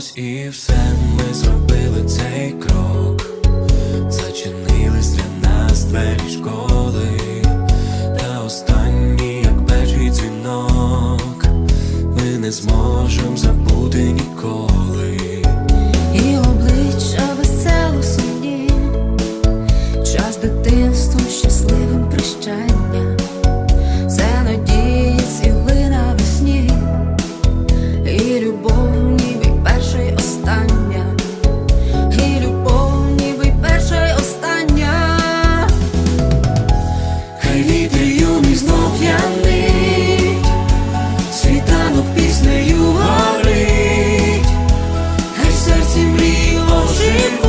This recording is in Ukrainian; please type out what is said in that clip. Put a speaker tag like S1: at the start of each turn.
S1: щось, і все ми зробили цей крок, зачинились для нас двері школи, та останні, як перший дзвінок, ми не зможемо забути. se for.